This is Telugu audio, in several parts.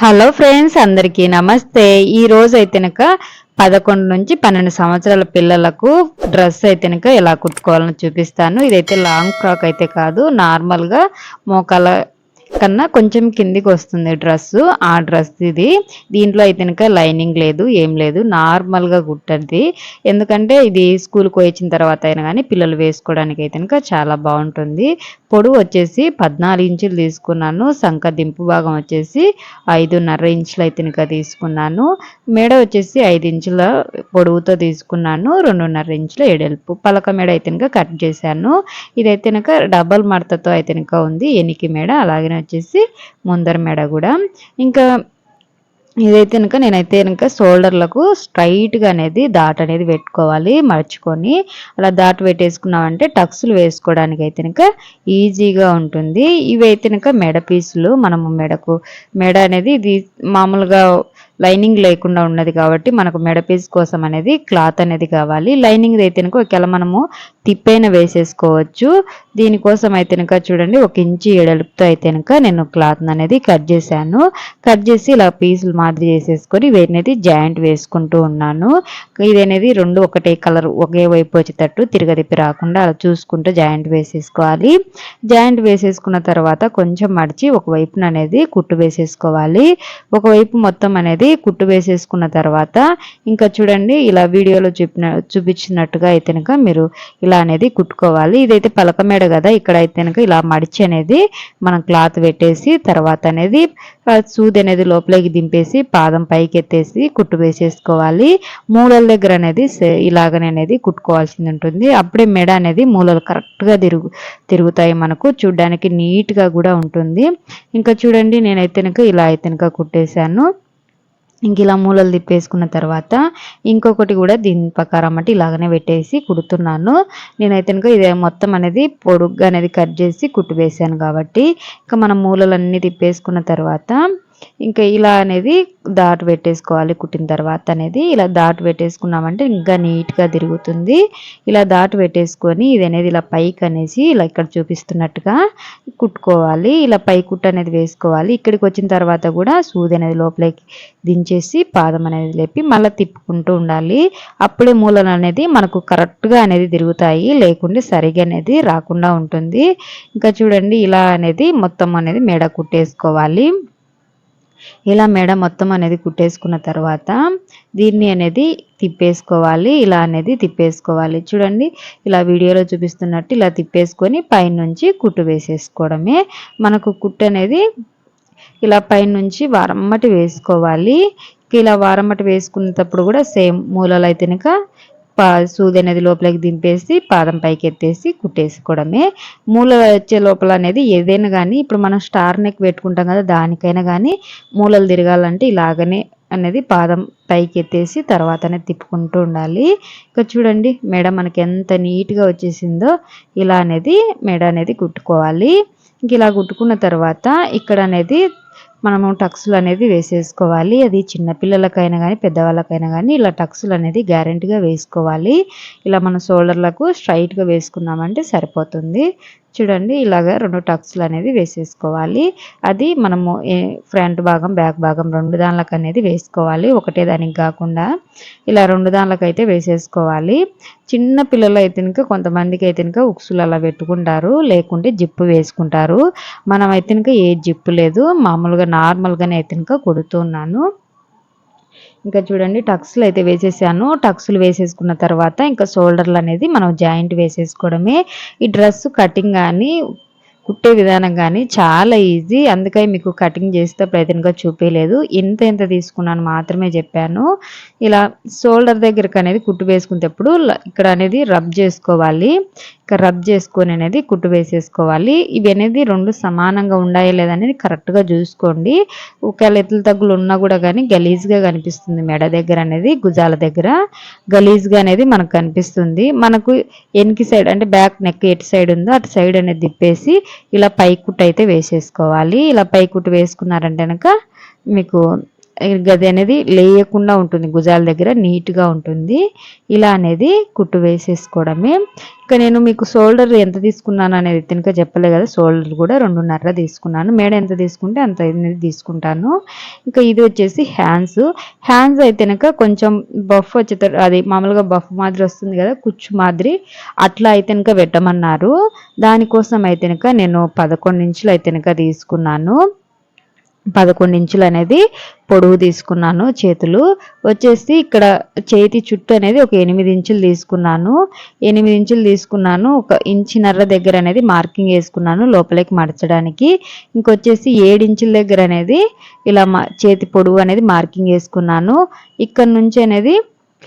హలో ఫ్రెండ్స్ అందరికీ నమస్తే. ఈ రోజు కనుక పదకొండు నుంచి పన్నెండు సంవత్సరాల పిల్లలకు డ్రెస్ అయితే కనుక ఎలా కుట్టుకోవాలని చూపిస్తాను. ఇదైతే లాంగ్ ఫ్రాక్ అయితే కాదు నార్మల్గా మోకాల కన్నా కొంచెం కిందికి వస్తుంది డ్రెస్ ఆ డ్రెస్ ఇది. దీంట్లో అయితే కనుక లైనింగ్ లేదు ఏం లేదు. నార్మల్గా కుట్టది ఎందుకంటే ఇది స్కూల్కి వచ్చిన తర్వాత అయినా కానీ పిల్లలు వేసుకోవడానికి అయితే కనుక చాలా బాగుంటుంది. పొడవు వచ్చేసి పద్నాలుగు ఇంచులు తీసుకున్నాను. సంఖ దింపు భాగం వచ్చేసి ఐదున్నర ఇంచులు అయితే కనుక తీసుకున్నాను. మెడ వచ్చేసి ఐదు ఇంచుల పొడవుతో తీసుకున్నాను. రెండున్నర ఇంచుల ఎడల్పు పలక మెడ అయితే కనుక కట్ చేశాను. ఇదైతే కనుక డబల్ మడతతో అయితే కనుక ఉంది. ఎనికి మెడ అలాగే వచ్చేసి ముందర మెడ కూడా. ఇంకా ఇదైతే కనుక నేనైతే కనుక షోల్డర్లకు స్ట్రైట్గా అనేది దాట్ అనేది పెట్టుకోవాలి మర్చుకొని. అలా దాట్ పెట్టేసుకున్నామంటే టక్స్లు వేసుకోవడానికి అయితే కనుక ఈజీగా ఉంటుంది. ఇవి అయితే కనుక మెడ పీసులు మనము మెడకు మెడ అనేది ఇది మామూలుగా లైనింగ్ లేకుండా ఉన్నది కాబట్టి మనకు మెడపీస్ కోసం అనేది క్లాత్ అనేది కావాలి. లైనింగ్ అయితే ఒకవేళ మనము తిప్పైన వేసేసుకోవచ్చు. దీనికోసం అయితే కనుక చూడండి ఒక ఇంచి ఎడలుపుతో అయితే కనుక నేను క్లాత్ అనేది కట్ చేశాను. కట్ చేసి ఇలా పీసులు మాదిరి చేసేసుకొని అనేది జాయింట్ వేసుకుంటూ ఉన్నాను. ఇది అనేది రెండు ఒకటే కలర్ ఒకే వైపు వచ్చేటట్టు తిరగదిప్పి రాకుండా అలా చూసుకుంటూ జాయింట్ వేసేసుకోవాలి. జాయింట్ వేసేసుకున్న తర్వాత కొంచెం మడిచి ఒక వైపున అనేది కుట్టు వేసేసుకోవాలి. ఒకవైపు మొత్తం అనేది కుట్టు వేసేసుకున్న తర్వాత ఇంకా చూడండి ఇలా వీడియోలో చూపిన చూపించినట్టుగా అయితే మీరు ఇలా అనేది కుట్టుకోవాలి. ఇదైతే పలక మేడ కదా ఇక్కడ అయితే ఇలా మడిచి అనేది మనం క్లాత్ పెట్టేసి తర్వాత అనేది సూది అనేది లోపలికి దింపేసి పాదం పైకి ఎత్తేసి కుట్టు వేసేసుకోవాలి. మూలల దగ్గర అనేది ఇలాగనే అనేది కుట్టుకోవాల్సింది ఉంటుంది. అప్పుడే మెడ అనేది మూలలు కరెక్ట్గా తిరుగు తిరుగుతాయి మనకు. చూడ్డానికి నీట్గా కూడా ఉంటుంది. ఇంకా చూడండి నేనైతే ఇలా అయితే కుట్టేశాను. ఇంక ఇలా మూలలు తిప్పేసుకున్న తర్వాత ఇంకొకటి కూడా దీని ప్రకారం అంటే ఇలాగనే పెట్టేసి కుడుతున్నాను. నేనైతే ఇంకా ఇదే మొత్తం అనేది పొడుగ్గా అనేది కట్ చేసి కుట్టు వేసాను కాబట్టి ఇంకా మనం మూలలన్నీ తిప్పేసుకున్న తర్వాత ఇంకా ఇలా అనేది దాటు పెట్టేసుకోవాలి కుట్టిన తర్వాత అనేది. ఇలా దాటు పెట్టేసుకున్నామంటే ఇంకా నీట్గా తిరుగుతుంది. ఇలా దాటు పెట్టేసుకొని ఇది అనేది ఇలా పైకి అనేసి ఇలా ఇక్కడ చూపిస్తున్నట్టుగా కుట్టుకోవాలి. ఇలా పై కుట్టు అనేది వేసుకోవాలి. ఇక్కడికి వచ్చిన తర్వాత కూడా సూది అనేది లోపలికి దించేసి పాదం అనేది లేపి మళ్ళీ తిప్పుకుంటూ ఉండాలి. అప్పుడే మూలలు అనేది మనకు కరెక్ట్గా అనేది తిరుగుతాయి. లేకుంటే సరిగా అనేది రాకుండా ఉంటుంది. ఇంకా చూడండి ఇలా అనేది మొత్తం అనేది మెడ కుట్టేసుకోవాలి. ఇలా మెడ మొత్తం అనేది కుట్టేసుకున్న తర్వాత దీన్ని అనేది తిప్పేసుకోవాలి ఇలా అనేది తిప్పేసుకోవాలి. చూడండి ఇలా వీడియోలో చూపిస్తున్నట్టు ఇలా తిప్పేసుకొని పైనుంచి కుట్టు వేసేసుకోవడమే. మనకు కుట్టు అనేది ఇలా పైనుంచి వారమ్మటి వేసుకోవాలి. ఇలా వారమ్మటి వేసుకునేటప్పుడు కూడా సేమ్ మూలలు అయితే పా సూది అనేది లోపలికి దింపేసి పాదం పైకి ఎత్తేసి కుట్టేసుకోవడమే. మూల వచ్చే లోపల అనేది ఏదైనా కానీ ఇప్పుడు మనం స్టార్ నెక్ పెట్టుకుంటాం కదా దానికైనా కానీ మూలలు తిరగాలంటే ఇలాగనే అనేది పాదం పైకి ఎత్తేసి తర్వాతనే తిప్పుకుంటూ ఉండాలి. ఇంకా చూడండి మెడ మనకి ఎంత నీట్గా వచ్చేసిందో ఇలా అనేది మెడ అనేది కుట్టుకోవాలి. ఇంక ఇలా కుట్టుకున్న తర్వాత ఇక్కడ అనేది మనము టక్స్లు అనేది వేసేసుకోవాలి. అది చిన్నపిల్లలకైనా కానీ పెద్దవాళ్ళకైనా కానీ ఇలా టక్స్లు అనేది గ్యారెంటీగా వేసుకోవాలి. ఇలా మన షోల్డర్లకు స్ట్రైట్గా వేసుకున్నామంటే సరిపోతుంది. చూడండి ఇలాగ రెండు టక్స్లు అనేది వేసేసుకోవాలి. అది మనము ఫ్రంట్ భాగం బ్యాక్ భాగం రెండు దానిలకు అనేది వేసుకోవాలి. ఒకటే దానికి కాకుండా ఇలా రెండు దానిలకు అయితే వేసేసుకోవాలి. చిన్న పిల్లలు అయితే ఇంకా కొంతమందికి అయితే ఇంకా ఉక్సులు అలా పెట్టుకుంటారు లేకుంటే జిప్పు వేసుకుంటారు. మనం అయితే ఇంకా ఏ జిప్పు లేదు మామూలుగా నార్మల్గానే అయితే ఇంకా కుడుతున్నాను ఇంకా చూడండి టక్స్లు అయితే వేసేసాను. టక్స్లు వేసేసుకున్న తర్వాత ఇంకా షోల్డర్లు అనేది మనం జాయింట్ వేసేసుకోవడమే. ఈ డ్రెస్ కటింగ్ కానీ కుట్టే విధానం కానీ చాలా ఈజీ. అందుకని మీకు కటింగ్ చేస్తే ప్రయత్నంగా చూపించలేదు ఎంత ఎంత తీసుకున్నాను మాత్రమే చెప్పాను. ఇలా షోల్డర్ దగ్గరకు అనేది కుట్టు వేసుకునేటప్పుడు ఇక్కడ అనేది రబ్ చేసుకోవాలి. ఇక్కడ రబ్ చేసుకొని అనేది కుట్టు వేసేసుకోవాలి. ఇవి అనేది రెండు సమానంగా ఉండాయో లేదనేది కరెక్ట్గా చూసుకోండి. ఒకవేళ ఎత్తుల తగ్గులు ఉన్నా కూడా కానీ గలీజ్గా కనిపిస్తుంది మెడ దగ్గర అనేది భుజాల దగ్గర. గలీజ్గా అనేది మనకు కనిపిస్తుంది. మనకు ఎనికి సైడ్ అంటే బ్యాక్ నెక్ ఎటు సైడ్ ఉందో అటు సైడ్ అనేది తిప్పేసి ఇలా పై కుట్టు అయితే వేసేసుకోవాలి. ఇలా పై కుట్టు వేసుకున్నారంటే కనుక మీకు గది అనేది లేయకుండా ఉంటుంది. భుజాల దగ్గర నీట్గా ఉంటుంది. ఇలా అనేది కుట్టు వేసేసుకోవడమే. ఇక నేను మీకు షోల్డర్ ఎంత తీసుకున్నాను అనేది తినక చెప్పలే కదా షోల్డర్ కూడా రెండున్నర తీసుకున్నాను. మేడ ఎంత తీసుకుంటే అంత అనేది తీసుకుంటాను. ఇంకా ఇది వచ్చేసి హ్యాండ్స్. హ్యాండ్స్ అయితేనక కొంచెం బఫ్ వచ్చే అది మామూలుగా బఫ్ మాదిరి వస్తుంది కదా కుచ్చు మాదిరి అట్లా అయితేనక పెట్టమన్నారు. దానికోసం అయితేనక నేను పదకొండు ఇంచులు అయితేనక తీసుకున్నాను. పదకొండు ఇంచులు అనేది పొడవు తీసుకున్నాను చేతులు. వచ్చేసి ఇక్కడ చేతి చుట్టూ అనేది ఒక ఎనిమిది ఇంచులు తీసుకున్నాను. ఎనిమిది ఇంచులు తీసుకున్నాను. ఒక ఇంచున్నర దగ్గర అనేది మార్కింగ్ వేసుకున్నాను లోపలికి మడచడానికి. ఇంకొచ్చేసి ఏడు ఇంచుల దగ్గర అనేది ఇలా చేతి పొడవు అనేది మార్కింగ్ వేసుకున్నాను. ఇక్కడ నుంచి అనేది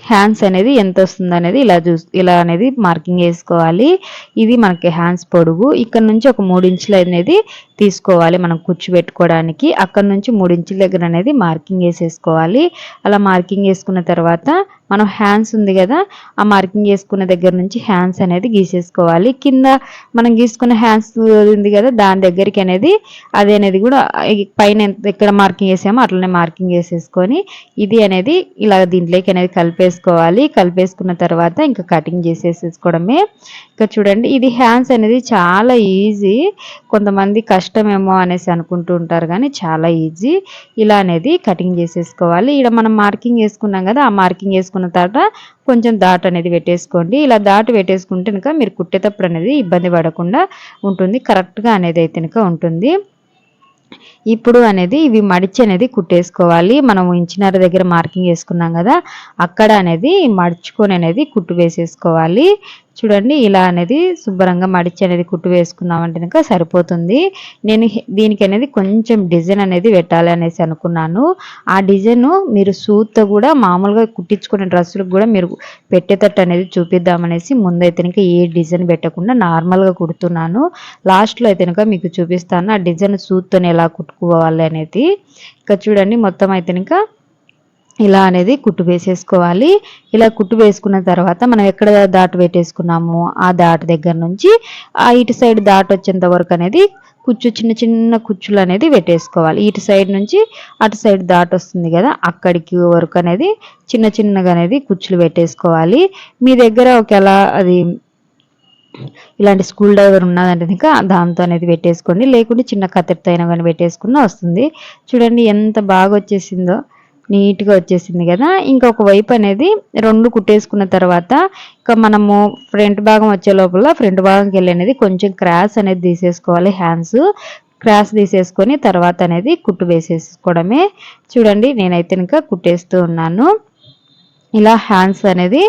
హ్యాండ్స్ అనేది ఎంత వస్తుంది అనేది ఇలా చూ ఇలా అనేది మార్కింగ్ వేసుకోవాలి. ఇది మనకి హ్యాండ్స్ పొడుగు. ఇక్కడ నుంచి ఒక మూడు ఇంచులు అనేది తీసుకోవాలి మనం కూర్చోబెట్టుకోవడానికి అక్కడ నుంచి మూడు ఇంచుల దగ్గర అనేది మార్కింగ్ వేసేసుకోవాలి. అలా మార్కింగ్ వేసుకున్న తర్వాత మనం హ్యాండ్స్ ఉంది కదా ఆ మార్కింగ్ చేసుకున్న దగ్గర నుంచి హ్యాండ్స్ అనేది గీసేసుకోవాలి. కింద మనం గీసుకున్న హ్యాండ్స్ ఉంది కదా దాని దగ్గరికి అనేది అది అనేది కూడా పైన ఎక్కడ మార్కింగ్ వేసామో అట్లనే మార్కింగ్ వేసేసుకొని ఇది అనేది ఇలా దీంట్లోకి అనేది కలిపేసుకోవాలి. కలిపేసుకున్న తర్వాత ఇంకా కటింగ్ చేసేసుకోవడమే ఇంకా చూడండి ఇది హ్యాండ్స్ అనేది చాలా ఈజీ కొంతమంది కష్టమేమో అనేసి అనుకుంటూ ఉంటారు కానీ చాలా ఈజీ ఇలా అనేది కటింగ్ చేసేసుకోవాలి. ఇక్కడ మనం మార్కింగ్ వేసుకున్నాం కదా ఆ మార్కింగ్ వేసుకున్న తర్వాత కొంచెం దాట్ అనేది పెట్టేసుకోండి. ఇలా దాటు పెట్టేసుకుంటే కనుక మీరు కుట్టేటప్పుడు అనేది ఇబ్బంది పడకుండా ఉంటుంది. కరెక్ట్గా అనేది అయితే కనుక ఉంటుంది. ఇప్పుడు అనేది ఇవి మడిచి అనేది కుట్టేసుకోవాలి. మనం ఇంచినర దగ్గర మార్కింగ్ వేసుకున్నాం కదా అక్కడ అనేది మడుచుకొని అనేది కుట్టు వేసేసుకోవాలి. చూడండి ఇలా అనేది శుభ్రంగా మడిచి అనేది కుట్టు వేసుకున్నామంటే కనుక సరిపోతుంది. నేను దీనికి అనేది కొంచెం డిజైన్ అనేది పెట్టాలి అనేసి అనుకున్నాను. ఆ డిజైన్ మీరు సూత్తో కూడా మామూలుగా కుట్టించుకునే డ్రెస్సులకు కూడా మీరు పెట్టేటట్టు అనేది చూపిద్దామనేసి ముందైతే కనుక ఏ డిజైన్ పెట్టకుండా నార్మల్గా కుడుతున్నాను. లాస్ట్లో అయితే కనుక మీకు చూపిస్తాను. ఆ డిజైన్ సూత్తో ఎలా కుట్టు వాళ్ళు అనేది. ఇంకా చూడండి మొత్తం అయితే ఇంకా ఇలా అనేది కుట్టు వేసేసుకోవాలి. ఇలా కుట్టు వేసుకున్న తర్వాత మనం ఎక్కడ దాటు పెట్టేసుకున్నాము? ఆ దాటు దగ్గర నుంచి ఆ ఇటు సైడ్ దాటు వచ్చేంత వరకు అనేది కుచ్చు చిన్న చిన్న కుచ్చులు అనేది పెట్టేసుకోవాలి. ఇటు సైడ్ నుంచి అటు సైడ్ దాటు వస్తుంది కదా అక్కడికి వరకు అనేది చిన్న చిన్నగా అనేది కుచ్చులు పెట్టేసుకోవాలి. మీ దగ్గర ఒకవేళ అది ఇలాంటి స్కూల్ డ్రైవర్ ఉన్నదంటే ఇంకా దాంతో అనేది పెట్టేసుకోండి. లేకుంటే చిన్న కత్తెరతో అయినా కానీ పెట్టేసుకున్న వస్తుంది. చూడండి ఎంత బాగా వచ్చేసిందో. నీట్గా వచ్చేసింది కదా. ఇంకొక వైపు అనేది రెండు కుట్టేసుకున్న తర్వాత ఇంకా మనము ఫ్రంట్ భాగం వచ్చే లోపల ఫ్రంట్ భాగంకి వెళ్ళి అనేది కొంచెం క్రాస్ అనేది తీసేసుకోవాలి. హ్యాండ్స్ క్రాస్ తీసేసుకొని తర్వాత అనేది కుట్టు వేసేసుకోవడమే. చూడండి నేనైతే ఇంకా కుట్టేస్తూ ఉన్నాను. ఇలా హ్యాండ్స్ అనేది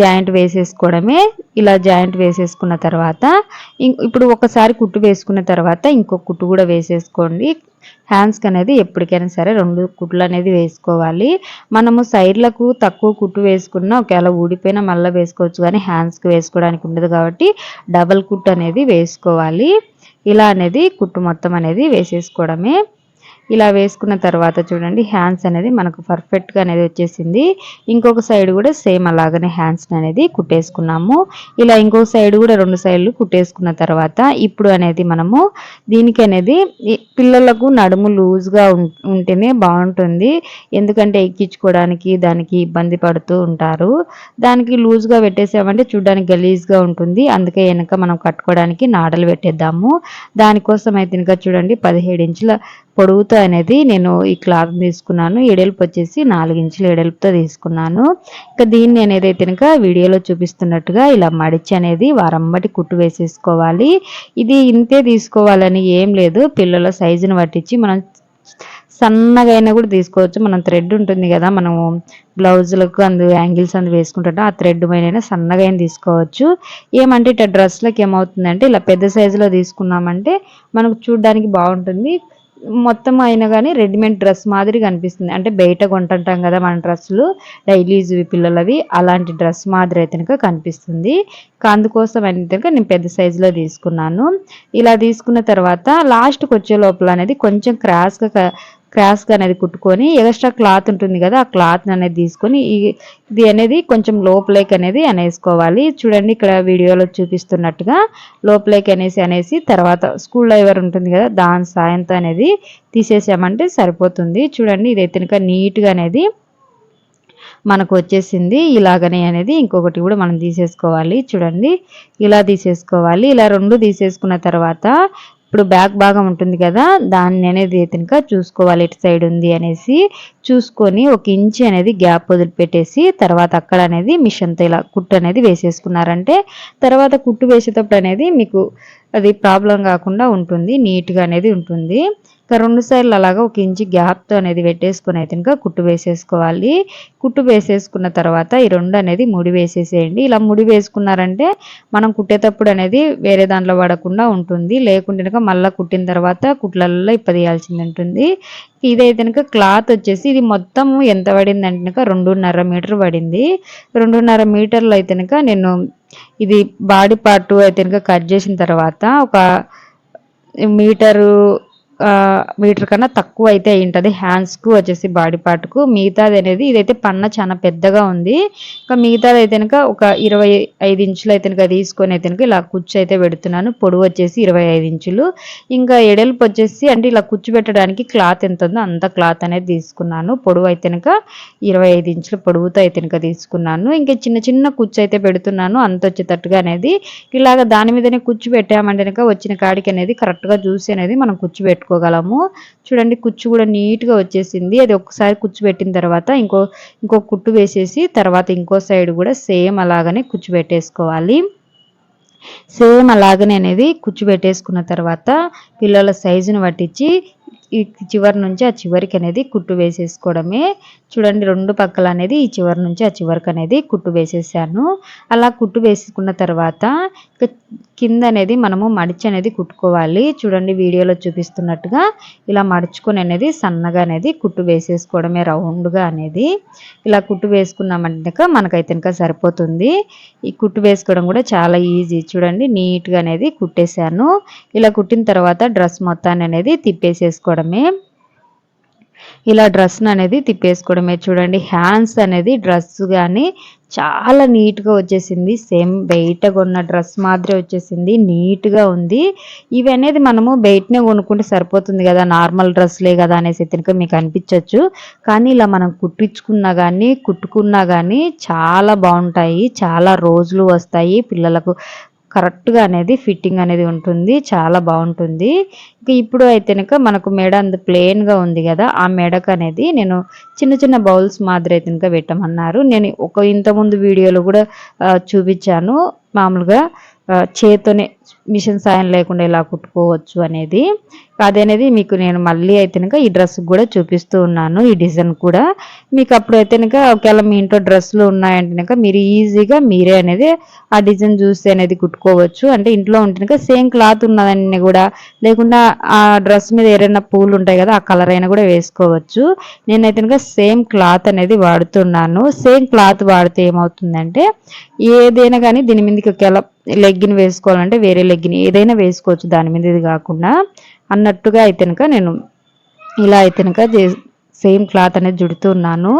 జాయింట్ వేసేసుకోవడమే. ఇలా జాయింట్ వేసేసుకున్న తర్వాత ఇప్పుడు ఒకసారి కుట్టు వేసుకున్న తర్వాత ఇంకొక కుట్టు కూడా వేసేసుకోండి. హ్యాండ్స్కి అనేది ఎప్పటికైనా సరే రెండు కుట్లు అనేది వేసుకోవాలి. మనము సైడ్లకు తక్కువ కుట్టు వేసుకున్నా ఒకవేళ ఊడిపోయినా మళ్ళీ వేసుకోవచ్చు కానీ హ్యాండ్స్కి వేసుకోవడానికి ఉండదు కాబట్టి డబల్ కుట్టు అనేది వేసుకోవాలి. ఇలా అనేది కుట్టు మొత్తం అనేది వేసేసుకోవడమే. ఇలా వేసుకున్న తర్వాత చూడండి హ్యాండ్స్ అనేది మనకు పర్ఫెక్ట్గా అనేది వచ్చేసింది. ఇంకొక సైడ్ కూడా సేమ్ అలాగనే హ్యాండ్స్ అనేది కుట్టేసుకున్నాము. ఇలా ఇంకొక సైడ్ కూడా రెండు సైడ్లు కుట్టేసుకున్న తర్వాత ఇప్పుడు అనేది మనము దీనికి అనేది పిల్లలకు నడుము లూజ్గా ఉంటేనే బాగుంటుంది. ఎందుకంటే ఎక్కించుకోవడానికి దానికి ఇబ్బంది పడుతూ ఉంటారు. దానికి లూజ్గా పెట్టేసామంటే చూడడానికి గలీజ్గా ఉంటుంది. అందుకే వెనక మనం కట్టుకోవడానికి నాడలు పెట్టేద్దాము. దానికోసం అయితే ఇంకా చూడండి పదిహేడు ఇంచుల పొడవుతో అనేది నేను ఈ క్లాత్ తీసుకున్నాను. ఎడల్పు వచ్చేసి నాలుగు ఇంచుల ఎడల్పుతో తీసుకున్నాను. ఇంకా దీన్ని అనేది అయితే కనుక వీడియోలో చూపిస్తున్నట్టుగా ఇలా మడిచి అనేది వారంబటి కుట్టు వేసేసుకోవాలి. ఇది ఇంతే తీసుకోవాలని ఏం లేదు. పిల్లల సైజుని పట్టించి మనం సన్నగా అయినా కూడా తీసుకోవచ్చు. మనం థ్రెడ్ ఉంటుంది కదా మనము బ్లౌజులకు అందు యాంగిల్స్ అందు వేసుకుంటుంటే ఆ థ్రెడ్ పైన సన్నగా అయినా తీసుకోవచ్చు. ఏమంటే ఇట్లా డ్రెస్లకు ఏమవుతుందంటే ఇలా పెద్ద సైజులో తీసుకున్నామంటే మనకు చూడడానికి బాగుంటుంది. మొత్తం అయినా కానీ రెడీమేడ్ డ్రెస్ మాదిరి కనిపిస్తుంది. అంటే బయట కొంటుంటాం కదా మన డ్రెస్సులు డైలీ పిల్లలవి అలాంటి డ్రెస్ మాదిరి అయితే కనిపిస్తుంది. అందుకోసం అయితే నేను పెద్ద సైజులో తీసుకున్నాను. ఇలా తీసుకున్న తర్వాత లాస్ట్కి వచ్చే లోపల అనేది కొంచెం క్రాస్గా క్రాస్గా అనేది కుట్టుకొని ఎక్స్ట్రా క్లాత్ ఉంటుంది కదా ఆ క్లాత్ అనేది తీసుకొని ఇది అనేది కొంచెం లోపలేకి అనేది అనేసుకోవాలి. చూడండి ఇక్కడ వీడియోలో చూపిస్తున్నట్టుగా లోపలేకి అనేసి అనేసి తర్వాత స్కూల్ డైవర్ ఉంటుంది కదా దాని సాయంతో అనేది తీసేసామంటే సరిపోతుంది. చూడండి ఇదైతే కనుక నీట్గా అనేది మనకు వచ్చేసింది. ఇలాగనే అనేది ఇంకొకటి కూడా మనం తీసేసుకోవాలి. చూడండి ఇలా తీసేసుకోవాలి. ఇలా రెండు తీసేసుకున్న తర్వాత ఇప్పుడు బ్యాక్ భాగం ఉంటుంది కదా దాన్ని అనేది కనుక చూసుకోవాలి. ఇటు సైడ్ ఉంది అనేసి చూసుకొని ఒక ఇంచ్ అనేది గ్యాప్ వదిలిపెట్టేసి తర్వాత అక్కడ అనేది మిషన్తో ఇలా కుట్టు అనేది వేసేసుకున్నారంటే తర్వాత కుట్టు వేసేటప్పుడు అనేది మీకు అది ప్రాబ్లం కాకుండా ఉంటుంది నీట్గా అనేది ఉంటుంది. ఇంకా రెండు సార్లు అలాగా ఒక ఇంచు గ్యాప్తో అనేది పెట్టేసుకొని అయితే ఇంకా కుట్టు వేసేసుకోవాలి. కుట్టు వేసేసుకున్న తర్వాత ఈ రెండు అనేది ముడి వేసేసేయండి. ఇలా ముడి వేసుకున్నారంటే మనం కుట్టేటప్పుడు అనేది వేరే దాంట్లో పడకుండా ఉంటుంది. లేకుంటే కనుక మళ్ళీ కుట్టిన తర్వాత కుట్లల్లో ఇప్పదీయాల్సింది ఉంటుంది. ఇదైతే కనుక క్లాత్ వచ్చేసి ఇది మొత్తం ఎంత పడింది అంటే కనుక రెండున్నర మీటర్ పడింది. రెండున్నర మీటర్లు అయితే కనుక నేను ఇది బాడీ పార్ట్ అయితే కనుక కట్ చేసిన తర్వాత ఒక మీటరు మీటర్ కన్నా తక్కువ అయితే అయి ఉంటుంది హ్యాండ్స్కు వచ్చేసి బాడీ పార్ట్కు మిగతాది అనేది ఇదైతే పన్న చాలా పెద్దగా ఉంది. ఇంకా మిగతాది అయితే కనుక ఒక ఇరవై ఐదు ఇంచులు అయితే కనుక తీసుకొని అయితే కనుక ఇలా కుచ్చు అయితే పెడుతున్నాను. పొడవు వచ్చేసి ఇరవై ఐదు ఇంచులు. ఇంకా ఎడల్పు వచ్చేసి అంటే ఇలా కుచ్చు పెట్టడానికి క్లాత్ ఎంత ఉందో అంత క్లాత్ అనేది తీసుకున్నాను. పొడవు అయితే కనుక ఇరవై ఐదు ఇంచుల పొడవుతో అయితే కనుక తీసుకున్నాను. ఇంకా చిన్న చిన్న కుచ్చు అయితే పెడుతున్నాను. అంత వచ్చేటట్టుగా అనేది. ఇలాగ దాని మీదనే కుచ్చు పెట్టామంటే కనుక వచ్చిన కాడికి అనేది కరెక్ట్గా చూసి అనేది మనం కుచ్చు పెట్టుకోగలము. చూడండి కుచ్చు కూడా నీట్గా వచ్చేసింది. అది ఒకసారి కుచ్చు పెట్టిన తర్వాత ఇంకో ఇంకో కుట్టు వేసేసి తర్వాత ఇంకో సైడ్ కూడా సేమ్ అలాగనే కుచ్చు పెట్టేసుకోవాలి. సేమ్ అలాగనే అనేది కుచ్చు పెట్టేసుకున్న తర్వాత పిల్లల సైజుని పట్టించి ఈ చివరి నుంచి ఆ చివరికి అనేది కుట్టు వేసేసుకోవడమే. చూడండి రెండు పక్కల అనేది ఈ చివరి నుంచి ఆ చివరికి అనేది కుట్టు వేసేసాను. అలా కుట్టు వేసుకున్న తర్వాత కింద అనేది మనము మడిచి అనేది కుట్టుకోవాలి. చూడండి వీడియోలో చూపిస్తున్నట్టుగా ఇలా మడుచుకొని అనేది సన్నగా అనేది కుట్టు వేసేసుకోవడమే రౌండ్గా అనేది. ఇలా కుట్టు వేసుకున్నామంటే మనకైతే ఇంకా సరిపోతుంది. ఈ కుట్టు వేసుకోవడం కూడా చాలా ఈజీ. చూడండి నీట్గా అనేది కుట్టేశాను. ఇలా కుట్టిన తర్వాత డ్రెస్ మొత్తాన్ని అనేది తిప్పేసేసుకోవడం తిప్పేసుకోవడమే ఇలా డ్రెస్ను అనేది తిప్పేసుకోవడమే. చూడండి హ్యాండ్స్ అనేది డ్రెస్ కానీ చాలా నీట్గా వచ్చేసింది. సేమ్ బయట కొన్న డ్రెస్ మాదిరి వచ్చేసింది. నీట్గా ఉంది. ఇవి అనేది మనము బయటనే కొనుక్కుంటే సరిపోతుంది కదా. నార్మల్ డ్రెస్లే కదా అనేసి తినక మీకు అనిపించవచ్చు కానీ ఇలా మనం కుట్టించుకున్నా కానీ కుట్టుకున్నా కానీ చాలా బాగుంటాయి. చాలా రోజులు వస్తాయి. పిల్లలకు కరెక్ట్గా అనేది ఫిట్టింగ్ అనేది ఉంటుంది. చాలా బాగుంటుంది. ఇప్పుడు అయితే కనుక మనకు మెడ అంత ప్లెయిన్గా ఉంది కదా ఆ మెడకు అనేది నేను చిన్న చిన్న బౌల్స్ మాదిరి అయితే కనుక పెట్టమన్నారు. నేను ఒక ఇంతకుముందు వీడియోలో కూడా చూపించాను. మామూలుగా చేత్తోనే మిషన్ సాయం లేకుండా ఇలా కుట్టుకోవచ్చు అనేది. అదనేది మీకు నేను మళ్ళీ అయితే కనుక ఈ డ్రెస్ కూడా చూపిస్తూ ఉన్నాను. ఈ డిజైన్ కూడా మీకు అప్పుడు అయితే కనుక ఒకవేళ మీ ఇంట్లో డ్రెస్సులు ఉన్నాయంటే కనుక మీరు ఈజీగా మీరే అనేది ఆ డిజైన్ చూసి అనేది కుట్టుకోవచ్చు. అంటే ఇంట్లో ఉంటే కనుక సేమ్ క్లాత్ ఉన్నదాన్ని కూడా లేకుండా ఆ డ్రెస్ మీద ఏదైనా పూలు ఉంటాయి కదా ఆ కలర్ అయినా కూడా వేసుకోవచ్చు. నేనైతే కనుక సేమ్ క్లాత్ అనేది వాడుతున్నాను. సేమ్ క్లాత్ వాడితే ఏమవుతుందంటే ఏదైనా కానీ దీని మీదకి ఒకవేళ లెగ్గిన్ వేసుకోవాలంటే వేరే లెగ్గిన్ ఏదైనా వేసుకోవచ్చు. దాని మీద ఇది కాకుండా అన్నట్టుగా అయితే నేను ఇలా అయితే సేమ్ క్లాత్ అనేది జుడుతున్నాను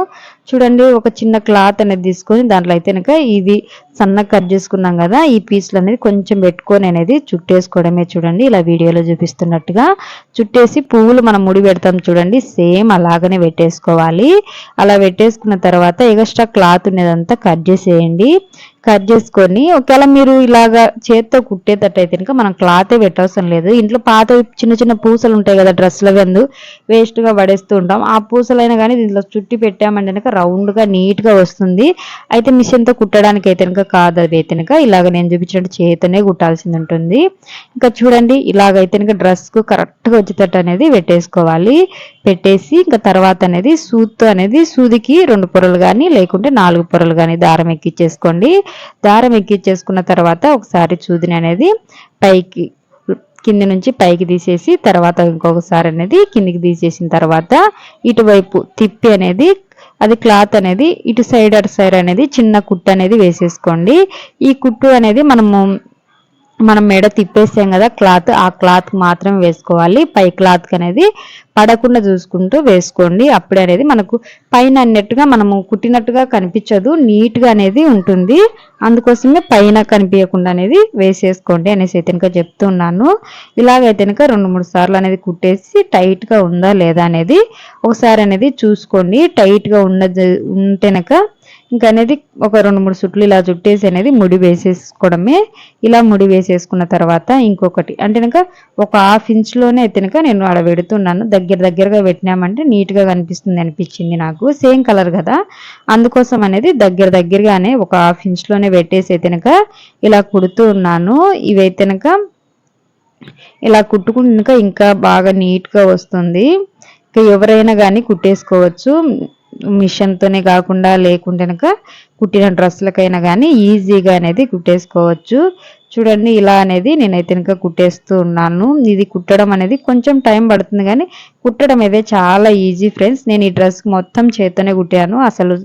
చూడండి ఒక చిన్న క్లాత్ అనేది తీసుకొని దాంట్లో అయితే ఇది సన్నగా కట్ చేసుకున్నాం కదా ఈ పీస్లు అనేది కొంచెం పెట్టుకొని అనేది చుట్టేసుకోవడమే చూడండి. ఇలా వీడియోలో చూపిస్తున్నట్టుగా చుట్టేసి పువ్వులు మనం ముడి పెడతాం చూడండి. సేమ్ అలాగనే పెట్టేసుకోవాలి. అలా పెట్టేసుకున్న తర్వాత ఎక్స్ట్రా క్లాత్ ఉన్నదంతా కట్ చేసేయండి. కట్ చేసుకొని ఒకవేళ మీరు ఇలాగా చేత్తో కుట్టేటట్టయితే కనుక మనం క్లాతే పెట్టవసరం లేదు. ఇంట్లో పాత చిన్న చిన్న పూసలు ఉంటాయి కదా డ్రెస్ల వెందు వేస్ట్గా పడేస్తూ ఉంటాం. ఆ పూసలైనా కానీ దీంట్లో చుట్టి పెట్టామంటే కనుక రౌండ్గా నీట్గా వస్తుంది. అయితే మిషన్తో కుట్టడానికి అయితే కనుక కాదు అది అయితే కనుక ఇలాగ నేను చూపించినట్టు చేతనే కుట్టాల్సింది ఉంటుంది. ఇంకా చూడండి ఇలాగైతే కనుక డ్రెస్కు కరెక్ట్గా వచ్చేటట్టు అనేది పెట్టేసుకోవాలి. పెట్టేసి ఇంకా తర్వాత అనేది సూత్తు అనేది సూదికి రెండు పొరలు కానీ లేకుంటే నాలుగు పొరలు కానీ దారం ఎక్కిచ్చేసుకోండి. దారం ఎక్కిచ్చేసుకున్న తర్వాత ఒకసారి సూదిని అనేది పైకి కింది నుంచి పైకి తీసేసి తర్వాత ఇంకొకసారి అనేది కిందికి తీసేసిన తర్వాత ఇటువైపు తిప్పి అనేది అది క్లాత్ అనేది ఇటు సైడ్ అటు సైడ్ అనేది చిన్న కుట్టు అనేది వేసేసుకోండి. ఈ కుట్టు అనేది మనము మనం మెడ తిప్పేసాం కదా క్లాత్ ఆ క్లాత్ మాత్రం వేసుకోవాలి. పై క్లాత్ అనేది పడకుండా చూసుకుంటూ వేసుకోండి. అప్పుడే అనేది మనకు పైన అన్నట్టుగా మనము కుట్టినట్టుగా కనిపించదు. నీట్గా అనేది ఉంటుంది. అందుకోసమే పైన కనిపించకుండా అనేది వేసేసుకోండి అనేసి అయితే కనుక చెప్తున్నాను. ఇలాగైతే కనుక రెండు మూడు సార్లు అనేది కుట్టేసి టైట్గా ఉందా లేదా అనేది ఒకసారి అనేది చూసుకోండి. టైట్గా ఉన్న ఉంటేనక ఇంకా అనేది ఒక రెండు మూడు సుట్లు ఇలా చుట్టేసి అనేది ముడి వేసేసుకోవడమే. ఇలా ముడి వేసేసుకున్న తర్వాత ఇంకొకటి అంటే కనుక ఒక హాఫ్ ఇంచ్లోనే అయితే కనుక నేను అక్కడ పెడుతున్నాను. దగ్గర దగ్గరగా పెట్టినామంటే నీట్గా కనిపిస్తుంది అనిపించింది నాకు. సేమ్ కలర్ కదా. అందుకోసం అనేది దగ్గర దగ్గరగానే ఒక హాఫ్ ఇంచ్లోనే పెట్టేసి అయితే కనుక ఇలా కుడుతూ ఉన్నాను. ఇవైతే కనుక ఇలా కుట్టుకున్నాక ఇంకా బాగా నీట్గా వస్తుంది. ఇంకా ఎవరైనా కానీ కుట్టేసుకోవచ్చు. మిషన్తోనే కాకుండా లేకుంటే కుట్టిన డ్రెస్సులకైనా కానీ ఈజీగా అనేది కుట్టేసుకోవచ్చు. చూడండి ఇలా అనేది నేనైతే ఇంకా కుట్టేస్తూ ఉన్నాను. ఇది కుట్టడం అనేది కొంచెం టైం పడుతుంది కానీ కుట్టడం అయితే చాలా ఈజీ ఫ్రెండ్స్. నేను ఈ డ్రెస్ మొత్తం చేత్తోనే కుట్టాను. అసలు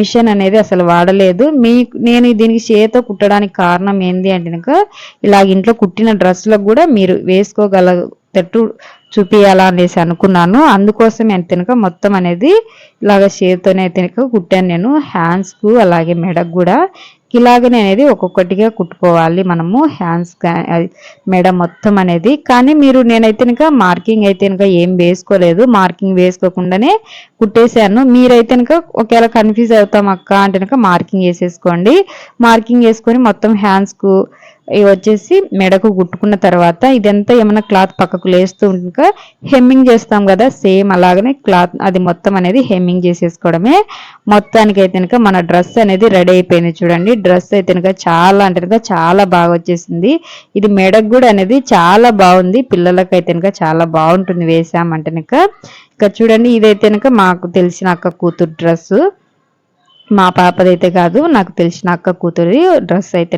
మిషన్ అనేది అసలు వాడలేదు. మీ నేను దీనికి చేతో కుట్టడానికి కారణం ఏంది అంటే కనుక ఇలాగ ఇంట్లో కుట్టిన డ్రెస్సులకు కూడా మీరు వేసుకోగల తట్టు చూపించాలా అనేసి అనుకున్నాను. అందుకోసం నేను మొత్తం అనేది ఇలాగ చేతితోనే తినక కుట్టాను నేను. హ్యాండ్స్కు అలాగే మెడకు కూడా. ఇలాగనే అనేది ఒక్కొక్కటిగా కుట్టుకోవాలి మనము హ్యాండ్స్ మెడ మొత్తం అనేది. కానీ మీరు నేనైతే ఇంకా మార్కింగ్ అయితే ఇంకా ఏం వేసుకోలేదు. మార్కింగ్ వేసుకోకుండానే కుట్టేశాను. మీరైతే ఇంకా ఒకవేళ కన్ఫ్యూజ్ అవుతాం అక్క అంటే మార్కింగ్ వేసేసుకోండి. మార్కింగ్ వేసుకొని మొత్తం హ్యాండ్స్కు ఇవి వచ్చేసి మెడకు కుట్టుకున్న తర్వాత ఇదంతా ఏమైనా క్లాత్ పక్కకు లేస్తూ ఇంకా హెమ్మింగ్ చేస్తాం కదా సేమ్ అలాగనే క్లాత్ అది మొత్తం అనేది హెమ్మింగ్ చేసేసుకోవడమే. మొత్తానికి అయితే మన డ్రెస్ అనేది రెడీ అయిపోయింది చూడండి. డ్రెస్ అయితే చాలా అంటే చాలా బాగా వచ్చేసింది. ఇది మెడకు కూడా అనేది చాలా బాగుంది. పిల్లలకి అయితే చాలా బాగుంటుంది వేసామంటే ఇంకా చూడండి ఇదైతే మాకు తెలిసిన అక్క కూతురు డ్రెస్సు మా పాపదైతే కాదు నాకు తెలిసిన అక్క కూతురి డ్రెస్ అయితే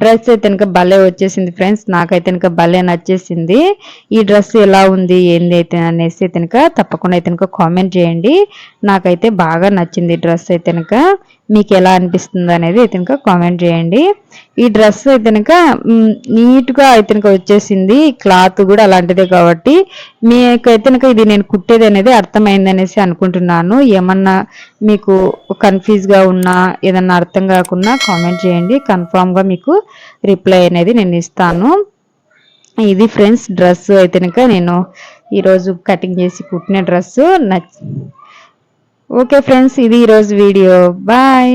డ్రెస్ అయితే భలే వచ్చేసింది ఫ్రెండ్స్. నాకైతే భలే నచ్చేసింది. ఈ డ్రెస్ ఎలా ఉంది ఏంది అయితే అనేసి అయితే తప్పకుండా అయితే కామెంట్ చేయండి. నాకైతే బాగా నచ్చింది డ్రెస్ అయితే మీకు ఎలా అనిపిస్తుంది అనేది అయితే కామెంట్ చేయండి. ఈ డ్రెస్ అయితే నీట్గా అయితే వచ్చేసింది. క్లాత్ కూడా అలాంటిదే కాబట్టి. మీకైతే ఇది నేను కుట్టేది అనేది అర్థమైంది అనేసి అనుకుంటున్నాను. ఏమన్నా మీకు కన్ఫ్యూజ్గా ఉన్నా ఏదన్నా అర్థం కాకుండా కామెంట్ చేయండి. కన్ఫామ్గా మీకు రిప్లై అనేది నేను ఇస్తాను. ఇది ఫ్రెండ్స్ డ్రెస్ అయితే నేను ఈరోజు కటింగ్ చేసి కుట్టిన డ్రెస్సు నచ్ ఓకే ఫ్రెండ్స్ ఇది ఈరోజు వీడియో. బాయ్.